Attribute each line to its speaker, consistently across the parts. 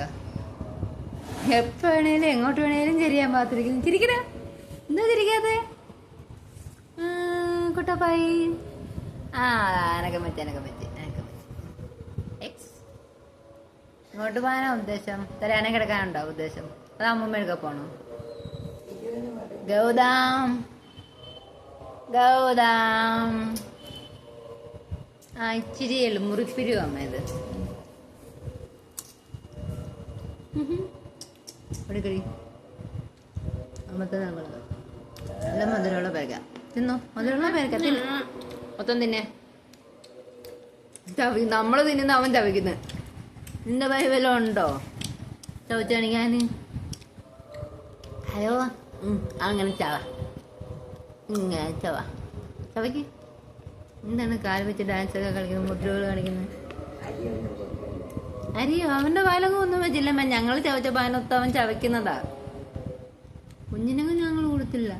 Speaker 1: കണ്ടോ? എപ്പോ വേണേലും എങ്ങോട്ട് വേണേലും ചെരിയാൻ പാത്തിരിക്കുന്നു ചിരിക്കണ എന്താ ചിരിക്കാതെ കുട്ടപ്പായി. ആ എനക്കം പറ്റി എനക്കം പറ്റി എക്സ് ഇങ്ങോട്ട് പോകാനാ ഉദ്ദേശം? തലയാണെ കിടക്കാനുണ്ടോ ഉദ്ദേശം? അത് അമ്മൂമ്മയൊക്കെ പോണോ. ഗൗതം. ഗൗതം. ആ ഇച്ചിരി മുറിപ്പിരിയോ അമ്മ ഇത്. എടുക്കടി അമ്മത്തെ നമ്മൾ നല്ല മധുരമുള്ള പേരക്ക തിന്നോ? മധുരമുള്ള പേരക്ക തിന്നു. മൊത്തം തിന്നെ. ചവി നമ്മൾ തിന്നുന്ന അവൻ ചവിക്കുന്നത് നിന്റെ ഭയ വല്ലതും ഉണ്ടോ? ചവച്ചാണിക്കാൻ ഹലോ? അങ്ങനെ ചവ. ഇങ്ങനെ ചവ. ചവയ്ക്ക്. എന്താണ് കാൽ വെച്ച് ഡാൻസ് ഒക്കെ കളിക്കുന്നത് മുട്ടുകൾ കളിക്കുന്നത് അരിയോ അവന്റെ പാലകം ഒന്നും വെച്ചില്ല ഞങ്ങൾ ചവച്ച പാനൊത്ത് അവൻ ചവയ്ക്കുന്നതാ. കുഞ്ഞിനങ്ങ് ഞങ്ങൾ കൊടുത്തില്ല.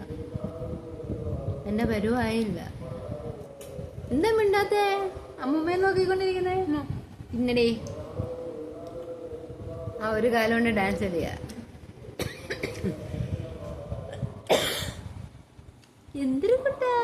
Speaker 1: എന്റെ പരുവായില്ല. എന്താ മിണ്ടാത്തേ? അമ്മൂമ്മയെ നോക്കിക്കൊണ്ടിരിക്കുന്നേ? പിന്നടി. ആ ഒരു കാലം കൊണ്ട് ഡാൻസ് ചെയ്യാ. എന്തൊരു കുട്ടാ?